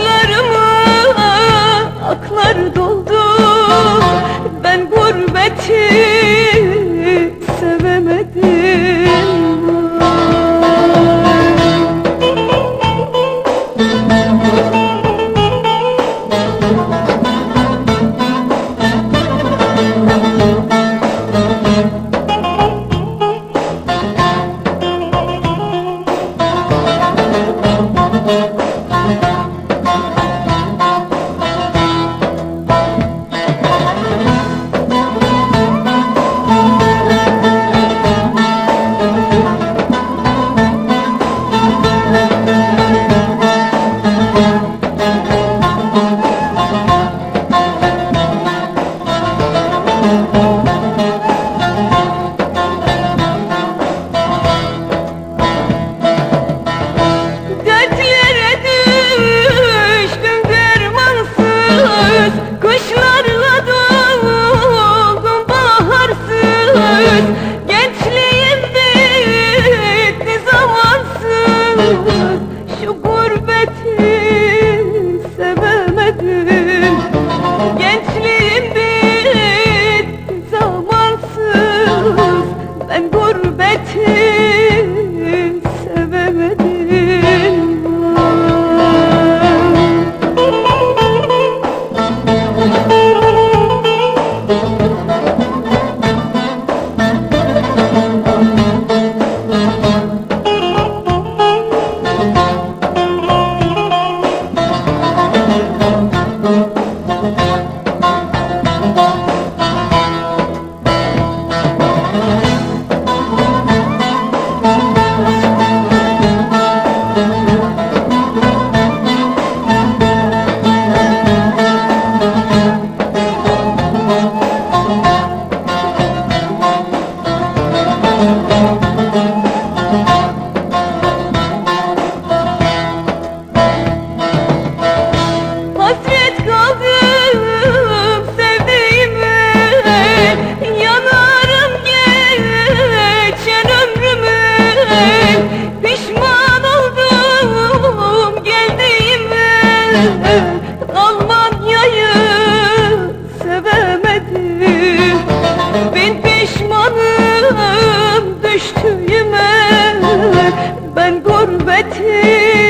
Dudaklarıma aklar doldu. Ben gurbeti sevemedim. bilmem Ben gurbeti